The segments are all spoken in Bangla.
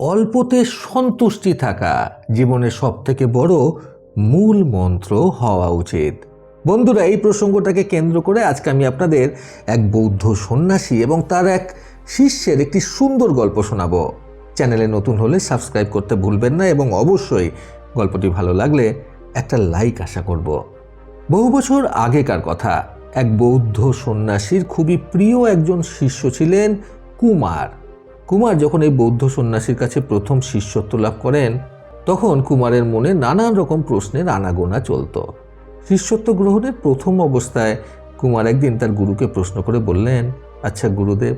অল্পতে সন্তুষ্টি থাকা জীবনের সব থেকে বড় মূল মন্ত্র হওয়া উচিত। বন্ধুরা, এই প্রসঙ্গটাকে কেন্দ্র করে আজকে আমি আপনাদের এক বৌদ্ধ সন্ন্যাসী এবং তার এক শিষ্যের একটি সুন্দর গল্প শোনাবো। চ্যানেলে নতুন হলে সাবস্ক্রাইব করতে ভুলবেন না এবং অবশ্যই গল্পটি ভালো লাগলে একটা লাইক আশা করব। বহু বছর আগেকার কথা, এক বৌদ্ধ সন্ন্যাসীর খুবই প্রিয় একজন শিষ্য ছিলেন কুমার। কুমার যখন এই বৌদ্ধ সন্ন্যাসীর কাছে প্রথম শিষ্যত্ব লাভ করেন, তখন কুমারের মনে নানান রকম প্রশ্নের আনাগোনা চলত। শিষ্যত্ব গ্রহণের প্রথম অবস্থায় কুমার একদিন তার গুরুকে প্রশ্ন করে বললেন আচ্ছা গুরুদেব,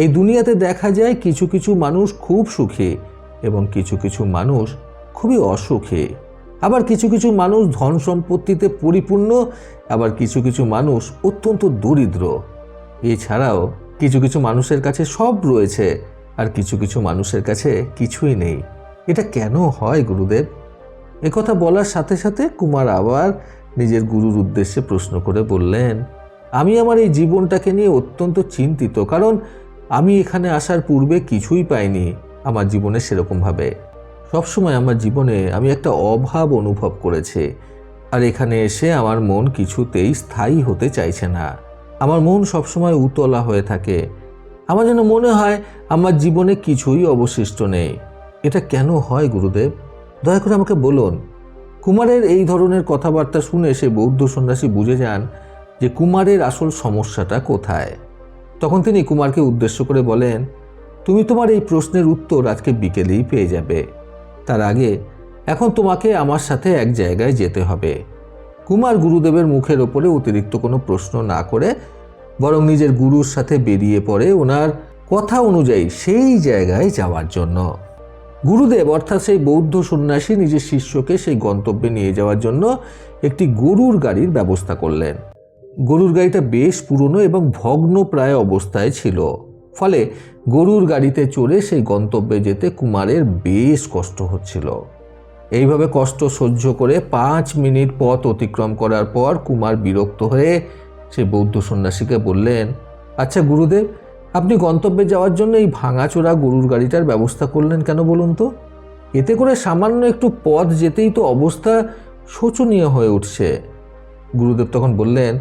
এই দুনিয়াতে দেখা যায় কিছু কিছু মানুষ খুব সুখী এবং কিছু কিছু মানুষ খুবই অসুখী। আবার কিছু কিছু মানুষ ধন সম্পত্তিতে পরিপূর্ণ, আবার কিছু কিছু মানুষ অত্যন্ত দরিদ্র। এছাড়াও কিছু কিছু মানুষের কাছে সব রয়েছে আর কিছু কিছু মানুষের কাছে কিছুই নেই। এটা কেন হয় গুরুদেব? একথা বলার সাথে সাথে কুমার আবার নিজের গুরুর উদ্দেশ্যে প্রশ্ন করে বললেন, আমি আমার এই জীবনটাকে নিয়ে অত্যন্ত চিন্তিত, কারণ আমি এখানে আসার পূর্বে কিছুই পাইনি আমার জীবনে সেরকমভাবে সবসময় আমার জীবনে আমি একটা অভাব অনুভব করেছি, আর এখানে এসে আমার মন কিছুতেই স্থায়ী হতে চাইছে না। আমার মন সবসময় উতলা হয়ে থাকে আমার যেন মনে হয় আমার জীবনে কিছুই অবশিষ্ট নেই। এটা কেন হয়, গুরুদেব? দয়া করে আমাকে বলুন। কুমারের এই ধরনের কথাবার্তা শুনে সে বৌদ্ধ সন্ন্যাসী বুঝে যান যে কুমারের আসল সমস্যাটা কোথায়। তখন তিনি কুমারকে উদ্দেশ্য করে বলেন, তুমি তোমার এই প্রশ্নের উত্তর আজকে বিকেলেই পেয়ে যাবে। তার আগে এখন তোমাকে আমার সাথে এক জায়গায় যেতে হবে। কুমার গুরুদেবের মুখের ওপরে অতিরিক্ত কোনো প্রশ্ন না করে বরং নিজের গুরুর সাথে বেরিয়ে পড়ে ওনার কথা অনুযায়ী সেই জায়গায় যাওয়ার জন্য। গুরুদেব অর্থাৎ সেই বৌদ্ধ সন্ন্যাসী নিজের শিষ্যকে সেই গন্তব্যে নিয়ে যাওয়ার জন্য একটি গরুর গাড়ির ব্যবস্থা করলেন। গরুর গাড়িটা বেশ পুরনো এবং ভগ্ন প্রায় অবস্থায় ছিল। ফলে গরুর গাড়িতে চড়ে সেই গন্তব্যে যেতে কুমারের বেশ কষ্ট হচ্ছিল। এইভাবে কষ্ট সহ্য করে পাঁচ মিনিট পথ অতিক্রম করার পর কুমার বিরক্ত হয়ে সে বৌদ্ধ সন্ন্যাসীকে বললেন আচ্ছা গুরুদেব, আপনি গন্তব্যে যাওয়ার জন্য এই ভাঙাচোরা গরুর গাড়িটার ব্যবস্থা করলেন কেন বলুন তো? এতে করে সামান্য একটু পথ যেতেই তো অবস্থা শোচনীয় হয়ে উঠছে। গুরুদেব তখন বললেন,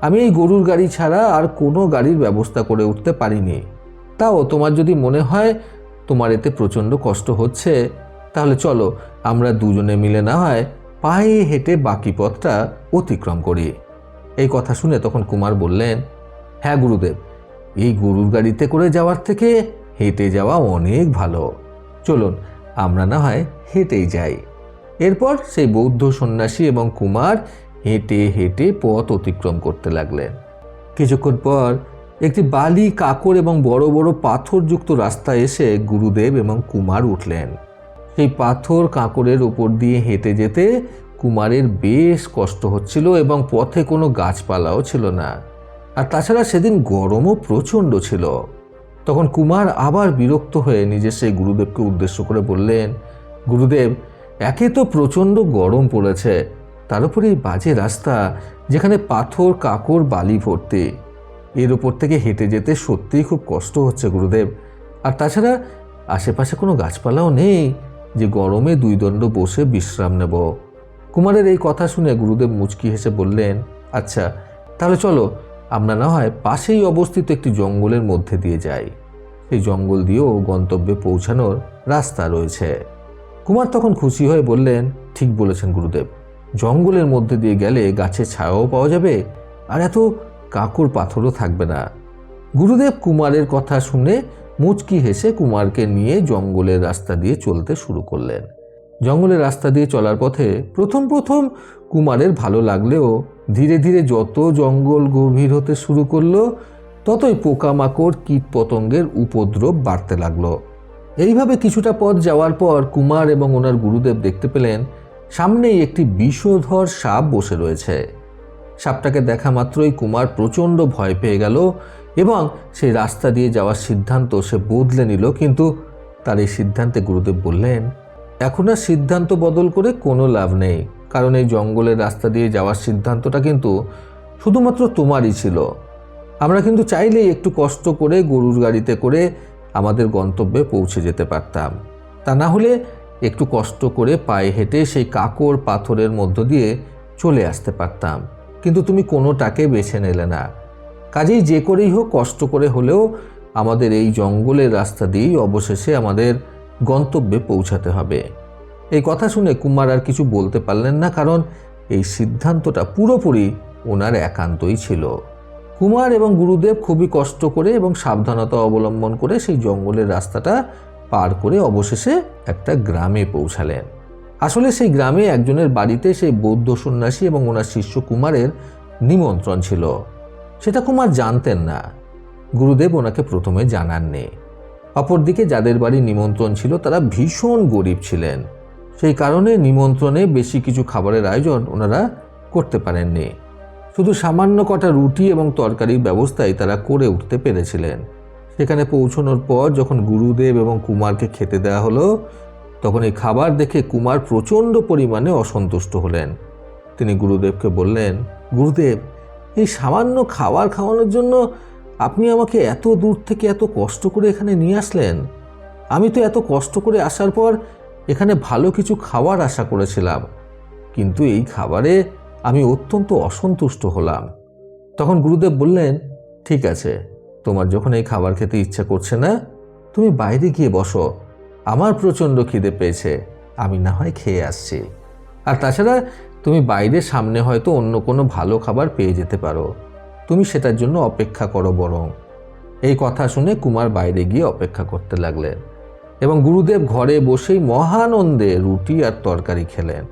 আমি এই গরুর গাড়ি ছাড়া আর কোনো গাড়ির ব্যবস্থা করে উঠতে পারিনি। তাও তোমার যদি মনে হয় তোমার এতে প্রচণ্ড কষ্ট হচ্ছে, তাহলে চলো আমরা দুজনে মিলে না হয় পায়ে হেঁটে বাকি পথটা অতিক্রম করি। এই কথা শুনে তখন কুমার বললেন হ্যাঁ গুরুদেব, এই গরুর গাড়িতে করে যাওয়ার থেকে হেঁটে যাওয়া অনেক ভালো। চলুন, আমরা না হয় হেঁটেই যাই। এরপর সেই বৌদ্ধ সন্ন্যাসী এবং কুমার হেঁটে হেঁটে পথ অতিক্রম করতে লাগলেন। কিছুক্ষণ পর একটি বালি, কাকর এবং বড় বড় পাথরযুক্ত রাস্তা এসে গুরুদেব এবং কুমার উঠলেন। সেই পাথর, কাঁকরের উপর দিয়ে হেঁটে যেতে কুমারের বেশ কষ্ট হচ্ছিল এবং পথে কোনো গাছপালাও ছিল না। আর তাছাড়া সেদিন গরমও প্রচণ্ড ছিল। তখন কুমার আবার বিরক্ত হয়ে নিজে সেই গুরুদেবকে উদ্দেশ্য করে বললেন, গুরুদেব, একে তো প্রচণ্ড গরম পড়েছে। তার উপরে এই বাজে রাস্তা যেখানে পাথর কাকর বালি ভর্তি, এর ওপর থেকে হেঁটে যেতে সত্যিই খুব কষ্ট হচ্ছে গুরুদেব। আর তাছাড়া আশেপাশে কোনো গাছপালাও নেই। যে গরমে দুই দণ্ড বসে বিশ্রাম নেব। কুমারের এই কথা শুনে গুরুদেব মুচকি হেসে বললেন আচ্ছা তাহলে চলো, আমরা না হয় পাশেই অবস্থিত একটি জঙ্গলের মধ্যে দিয়ে যাই। সেই জঙ্গল দিয়েও গন্তব্যে পৌঁছানোর রাস্তা রয়েছে। কুমার তখন খুশি হয়ে বললেন, ঠিক বলেছেন গুরুদেব। জঙ্গলের মধ্যে দিয়ে গেলে গাছের ছায়াও পাওয়া যাবে, আর এত কাকুর পাথরও থাকবে না। গুরুদেব কুমারের কথা শুনে মুচকি হেসে কুমারকে নিয়ে জঙ্গলের রাস্তা দিয়ে চলতে শুরু করলেন। জঙ্গলের রাস্তা দিয়ে চলার পথে প্রথম প্রথম কুমারের ভালো লাগলেও ধীরে ধীরে যত জঙ্গল গভীর হতে শুরু করল, ততই পোকামাকড় কীট পতঙ্গের উপদ্রব বাড়তে লাগল। এইভাবে কিছুটা পথ যাওয়ার পর কুমার এবং ওনার গুরুদেব দেখতে পেলেন, সামনেই একটি বিষধর সাপ বসে রয়েছে। সাপটাকে দেখা মাত্রই কুমার প্রচণ্ড ভয় পেয়ে গেল এবং সেই রাস্তা দিয়ে যাওয়ার সিদ্ধান্ত সে বদলে নিল, কিন্তু তার এই সিদ্ধান্তে গুরুদেব বললেন এখন আর সিদ্ধান্ত বদল করে কোনো লাভ নেই। কারণ এই জঙ্গলের রাস্তা দিয়ে যাওয়ার সিদ্ধান্তটা কিন্তু শুধুমাত্র তোমারই ছিল। আমরা কিন্তু চাইলেই একটু কষ্ট করে গরুর গাড়িতে করে আমাদের গন্তব্যে পৌঁছে যেতে পারতাম। তা না হলে একটু কষ্ট করে পায়ে হেঁটে সেই কাকর পাথরের মধ্য দিয়ে চলে আসতে পারতাম। কিন্তু তুমি কোনোটাকে বেছে নিলে না। কাজেই যে করেই হোক, কষ্ট করে হলেও আমাদের এই জঙ্গলের রাস্তা দিয়েই অবশেষে আমাদের গন্তব্যে পৌঁছাতে হবে। এই কথা শুনে কুমার আর কিছু বলতে পারলেন না, কারণ এই সিদ্ধান্তটা পুরোপুরি ওনার একান্তই ছিল। কুমার এবং গুরুদেব খুবই কষ্ট করে এবং সাবধানতা অবলম্বন করে সেই জঙ্গলের রাস্তাটা পার করে অবশেষে একটা গ্রামে পৌঁছালেন। আসলে সেই গ্রামে একজনের বাড়িতে সেই বৌদ্ধ সন্ন্যাসী এবং ওনার শিষ্য কুমারের নিমন্ত্রণ ছিল। সেটা কুমার জানতেন না। গুরুদেব ওনাকে প্রথমে জানাননি। অপরদিকে যাদের বাড়ি নিমন্ত্রণ ছিল, তারা ভীষণ গরিব ছিলেন। সেই কারণে নিমন্ত্রণে বেশি কিছু খাবারের আয়োজন ওনারা করতে পারেননি। শুধু সামান্য কটা রুটি এবং তরকারির ব্যবস্থাই তারা করে উঠতে পেরেছিলেন। সেখানে পৌঁছানোর পর যখন গুরুদেব এবং কুমারকে খেতে দেওয়া হলো, তখন এই খাবার দেখে কুমার প্রচণ্ড পরিমাণে অসন্তুষ্ট হলেন। তিনি গুরুদেবকে বললেন, গুরুদেব, এই সামান্য খাবার খাওয়ানোর জন্য আপনি আমাকে এত দূর থেকে এত কষ্ট করে এখানে নিয়ে আসলেন। আমি তো এত কষ্ট করে আসার পর এখানে ভালো কিছু খাবার আশা করেছিলাম। কিন্তু এই খাবারে আমি অত্যন্ত অসন্তুষ্ট হলাম। তখন গুরুদেব বললেন, ঠিক আছে, তোমার যখন এই খাবার খেতে ইচ্ছা করছে না, তুমি বাইরে গিয়ে বসো। আমার প্রচণ্ড খিদে পেয়েছে, আমি না হয় খেয়ে আসছি। আর তাছাড়া তুমি বাইরে সামনে হয়তো অন্য কোনো ভালো খাবার পেয়ে যেতে পারো। তুমি সেটার জন্য অপেক্ষা করো বরং। এই কথা শুনে কুমার বাইরে গিয়ে অপেক্ষা করতে লাগলেন এবং গুরুদেব ঘরে বসেই মহানন্দে রুটি আর তরকারি খেলেন।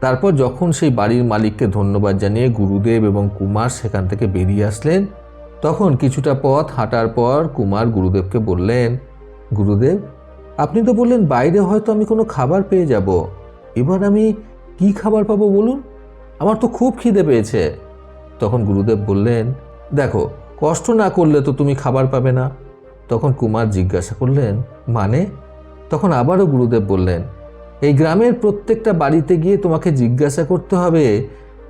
তারপর যখন সেই বাড়ির মালিককে ধন্যবাদ জানিয়ে গুরুদেব এবং কুমার সেখান থেকে বেরিয়ে আসলেন, তখন কিছুটা পথ হাঁটার পর কুমার গুরুদেবকে বললেন, গুরুদেব, আপনি তো বললেন বাইরে হয়তো আমি কোনো খাবার পেয়ে যাব। এবার আমি কি খাবার পাবো বলুন? আমার তো খুব খিদে পেয়েছে। তখন গুরুদেব বললেন, দেখো, কষ্ট না করলে তো তুমি খাবার পাবে না। তখন কুমার জিজ্ঞাসা করলেন মানে? তখন আবারও গুরুদেব বললেন, এই গ্রামের প্রত্যেকটা বাড়িতে গিয়ে তোমাকে জিজ্ঞাসা করতে হবে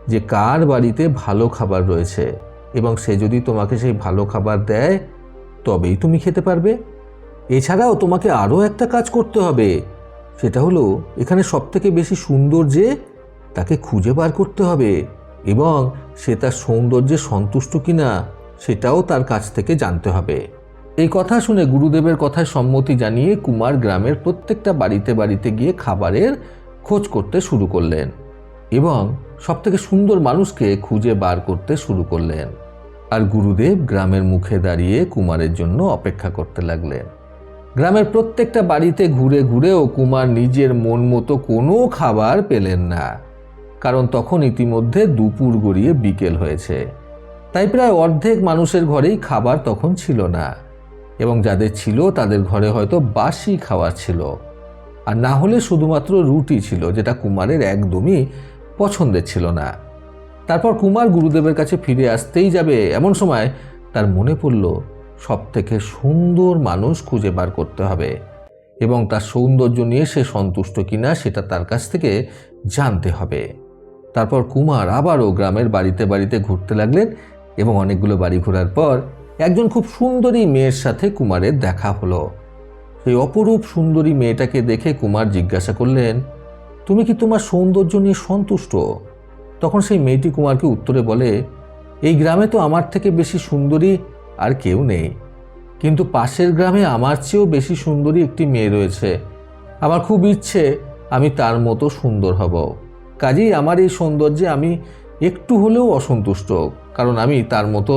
যে কার বাড়িতে ভালো খাবার রয়েছে এবং সে যদি তোমাকে সেই ভালো খাবার দেয়, তবেই তুমি খেতে পারবে। এছাড়াও তোমাকে আরও একটা কাজ করতে হবে। সেটা হলো, এখানে সবথেকে বেশি সুন্দর যে তাকে খুঁজে বার করতে হবে। এবং সে তার সৌন্দর্যে সন্তুষ্ট কিনা সেটাও তার কাছ থেকে জানতে হবে। এই কথা শুনে গুরুদেবের কথায় সম্মতি জানিয়ে কুমার গ্রামের প্রত্যেকটা বাড়িতে বাড়িতে গিয়ে খাবারের খোঁজ করতে শুরু করলেন এবং সবথেকে সুন্দর মানুষকে খুঁজে বার করতে শুরু করলেন। আর গুরুদেব গ্রামের মুখে দাঁড়িয়ে কুমারের জন্য অপেক্ষা করতে লাগলেন। গ্রামের প্রত্যেকটা বাড়িতে ঘুরে ঘুরেও কুমার নিজের মন মতো কোনো খাবার পেলেন না। কারণ তখন ইতিমধ্যে দুপুর গড়িয়ে বিকেল হয়েছে। তাই প্রায় অর্ধেক মানুষের ঘরেই খাবার তখন ছিল না এবং যাদের ছিল তাদের ঘরে হয়তো বাসি খাবার ছিল। আর না হলে শুধুমাত্র রুটি ছিল, যেটা কুমারের একদমই পছন্দের ছিল না। তারপর কুমার গুরুদেবের কাছে ফিরে আসতেই যাবে এমন সময় তার মনে পড়ল সব থেকে সুন্দর মানুষ খুঁজে বার করতে হবে এবং তার সৌন্দর্য নিয়ে সে সন্তুষ্ট কিনা সেটা তার কাছ থেকে জানতে হবে। তারপর কুমার আবারও গ্রামের বাড়িতে বাড়িতে ঘুরতে লাগলেন এবং অনেকগুলো বাড়ি ঘোরার পর একজন খুব সুন্দরী মেয়ের সাথে কুমারের দেখা হলো। সেই অপরূপ সুন্দরী মেয়েটাকে দেখে কুমার জিজ্ঞাসা করলেন, তুমি কি তোমার সৌন্দর্য নিয়ে সন্তুষ্ট? তখন সেই মেয়েটি কুমারকে উত্তরে বলে, এই গ্রামে তো আমার থেকে বেশি সুন্দরী আর কেউ নেই। কিন্তু পাশের গ্রামে আমার চেয়েও বেশি সুন্দরী একটি মেয়ে রয়েছে। আমার খুব ইচ্ছে আমি তার মতো সুন্দর হব। কাজেই আমার এই সৌন্দর্যে আমি একটু হলেও অসন্তুষ্ট, কারণ আমি তার মতো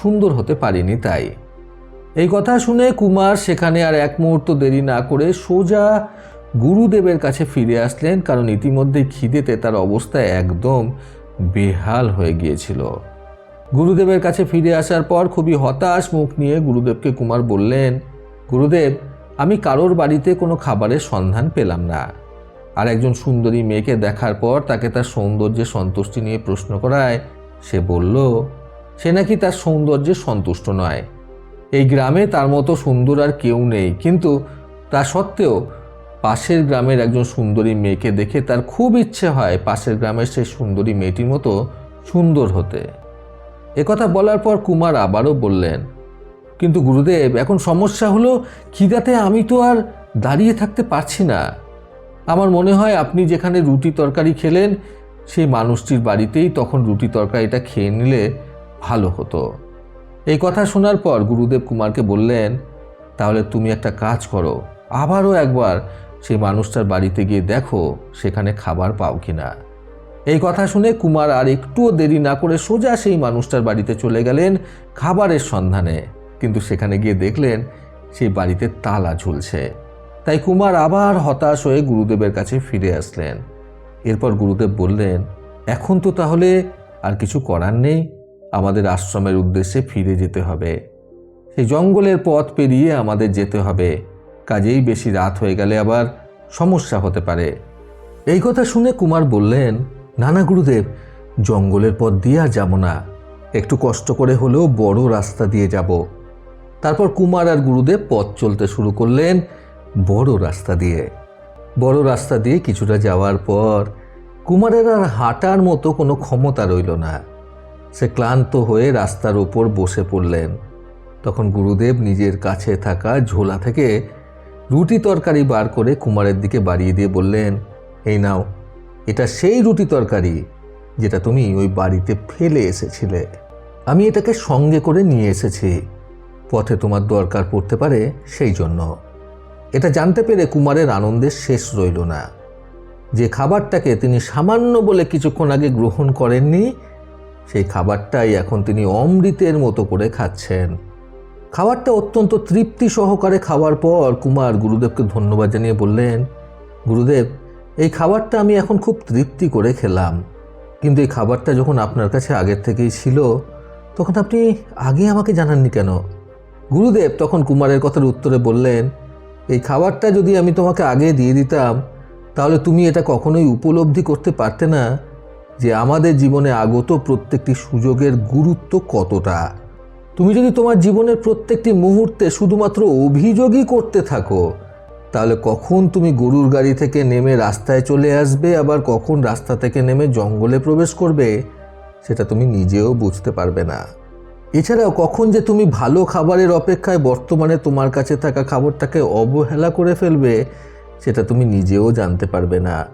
সুন্দর হতে পারিনি তাই। এই কথা শুনে কুমার সেখানে আর এক মুহূর্ত দেরি না করে সোজা গুরুদেবের কাছে ফিরে আসলেন, কারণ ইতিমধ্যে খিদেতে তার অবস্থা একদম বেহাল হয়ে গিয়েছিল। গুরুদেবের কাছে ফিরে আসার পর খুবই হতাশ মুখ নিয়ে গুরুদেবকে কুমার বললেন, গুরুদেব, আমি কারোর বাড়িতে কোনো খাবারের সন্ধান পেলাম না। আর একজন সুন্দরী মেয়েকে দেখার পর তাকে তার সৌন্দর্যে সন্তুষ্টি নিয়ে প্রশ্ন করায়। সে বলল, সে নাকি তার সৌন্দর্যে সন্তুষ্ট নয়। এই গ্রামে তার মতো সুন্দর আর কেউ নেই। কিন্তু তা সত্ত্বেও পাশের গ্রামের একজন সুন্দরী মেয়েকে দেখে তার খুব ইচ্ছে হয় পাশের গ্রামের সেই সুন্দরী মেয়েটির মতো সুন্দর হতে। একথা বলার পর কুমার আবারও বললেন, কিন্তু গুরুদেব, এখন সমস্যা হলো খিদাতে আমি তো আর দাঁড়িয়ে থাকতে পারছি না। আমার মনে হয় আপনি যেখানে রুটি তরকারি খেলেন, সেই মানুষটির বাড়িতেই তখন রুটি তরকারিটা খেয়ে নিলে ভালো হতো। এই কথা শোনার পর গুরুদেব কুমারকে বললেন, তাহলে তুমি একটা কাজ করো, আবারও একবার সেই মানুষটার বাড়িতে গিয়ে দেখো সেখানে খাবার পাও কি না এই কথা শুনে কুমার আর একটুও দেরি না করে সোজা সেই মানুষটার বাড়িতে চলে গেলেন খাবারের সন্ধানে। কিন্তু সেখানে গিয়ে দেখলেন, সেই বাড়িতে তালা ঝুলছে। তাই কুমার আবার হতাশ হয়ে গুরুদেবের কাছে ফিরে আসলেন। এরপর গুরুদেব বললেন, এখন তো তাহলে আর কিছু করার নেই, আমাদের আশ্রমের উদ্দেশ্যে ফিরে যেতে হবে। সেই জঙ্গলের পথ পেরিয়ে আমাদের যেতে হবে। কাজেই বেশি রাত হয়ে গেলে আবার সমস্যা হতে পারে। এই কথা শুনে কুমার বললেন, নানা গুরুদেব, জঙ্গলের পথ দিয়ে আর যাব না। একটু কষ্ট করে হলেও বড় রাস্তা দিয়ে যাব। তারপর কুমার আর গুরুদেব পথ চলতে শুরু করলেন। বড় রাস্তা দিয়ে। বড় রাস্তা দিয়ে কিছুটা যাওয়ার পর কুমারের আর হাঁটার মতো কোনো ক্ষমতা রইল না। সে ক্লান্ত হয়ে রাস্তার ওপর বসে পড়লেন। তখন গুরুদেব নিজের কাছে থাকা ঝোলা থেকে রুটি তরকারি বার করে কুমারের দিকে বাড়িয়ে দিয়ে বললেন, এই নাও, এটা সেই রুটি তরকারি যেটা তুমি ওই বাড়িতে ফেলে এসেছিলে। আমি এটাকে সঙ্গে করে নিয়ে এসেছি। পথে তোমার দরকার পড়তে পারে সেই জন্য। এটা জানতে পেরে কুমারের আনন্দের শেষ রইল না। যে খাবারটাকে তিনি সামান্য বলে কিছুক্ষণ আগে গ্রহণ করেননি, সেই খাবারটাই এখন তিনি অমৃতের মতো করে খাচ্ছেন। খাবারটা অত্যন্ত তৃপ্তি সহকারে খাওয়ার পর কুমার গুরুদেবকে ধন্যবাদ জানিয়ে বললেন, গুরুদেব, এই খাবারটা আমি এখন খুব তৃপ্তি করে খেলাম। কিন্তু এই খাবারটা যখন আপনার কাছে আগের থেকেই ছিল, তখন আপনি আগে আমাকে জানাননি কেন? গুরুদেব তখন কুমারের কথার উত্তরে বললেন এই খাবারটা যদি আমি তোমাকে আগে দিয়ে দিতাম, তাহলে তুমি এটা কখনোই উপলব্ধি করতে পারতে না যে আমাদের জীবনে আগত প্রত্যেকটি সুযোগের গুরুত্ব কতটা। তুমি যদি তোমার জীবনের প্রত্যেকটি মুহূর্তে শুধুমাত্র অভিযোগই করতে থাকো, তাহলে কখন তুমি গরুর গাড়ি থেকে নেমে রাস্তায় চলে আসবে, আবার কখন রাস্তা থেকে নেমে জঙ্গলে প্রবেশ করবে, সেটা তুমি নিজেও বুঝতে পারবে না। এছাড়াও কখন যে তুমি ভালো খাবারের অপেক্ষায় বর্তমানে তোমার কাছে থাকা খাবারটাকে অবহেলা করে ফেলবে, সেটা তুমি নিজেও জানতে পারবে না।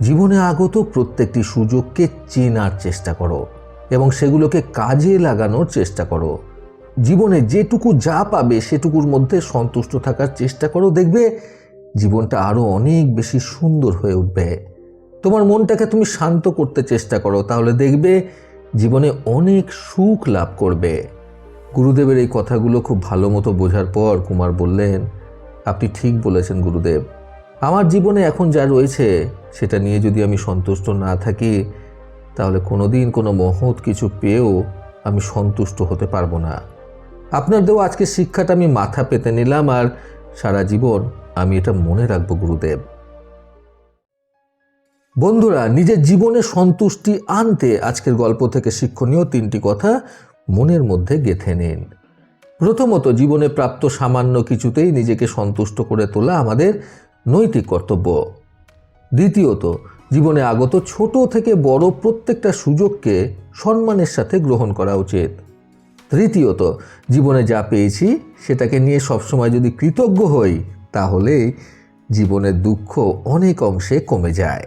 জীবনে আগত প্রত্যেকটি সুযোগকে চেনার চেষ্টা করো এবং সেগুলোকে কাজে লাগানোর চেষ্টা করো। জীবনে যেটুকু যা পাবে সেটুকুর মধ্যে সন্তুষ্ট থাকার চেষ্টা করো। দেখবে জীবনটা আরও অনেক বেশি সুন্দর হয়ে উঠবে। তোমার মনটাকে তুমি শান্ত করতে চেষ্টা করো। তাহলে দেখবে জীবনে অনেক সুখ লাভ করবে। গুরুদেবের এই কথাগুলো খুব ভালো মতো বোঝার পর কুমার বললেন, আপনি ঠিক বলেছেন গুরুদেব। আমার জীবনে এখন যা রয়েছে, সেটা নিয়ে যদি আমি সন্তুষ্ট না থাকি, তাহলে কোনোদিন কোনো মহৎ কিছু পেয়েও আমি সন্তুষ্ট হতে পারব না। আপনার দেওয়া আজকের শিক্ষাটা আমি মাথা পেতে নিলাম আর সারা জীবন আমি এটা মনে রাখব গুরুদেব। বন্ধুরা, নিজের জীবনে সন্তুষ্টি আনতে আজকের গল্প থেকে শিক্ষণীয় তিনটি কথা মনের মধ্যে গেঁথে নিন। প্রথমত, জীবনে প্রাপ্ত সামান্য কিছুতেই নিজেকে সন্তুষ্ট করে তোলা আমাদের নৈতিক কর্তব্য। দ্বিতীয়ত, জীবনে আগত ছোট থেকে বড় প্রত্যেকটা সুযোগকে সম্মানের সাথে গ্রহণ করা উচিত। তৃতীয়ত, জীবনে যা পেয়েছি সেটাকে নিয়ে সবসময় যদি কৃতজ্ঞ হই, তাহলে জীবনের দুঃখ অনেক অংশে কমে যায়।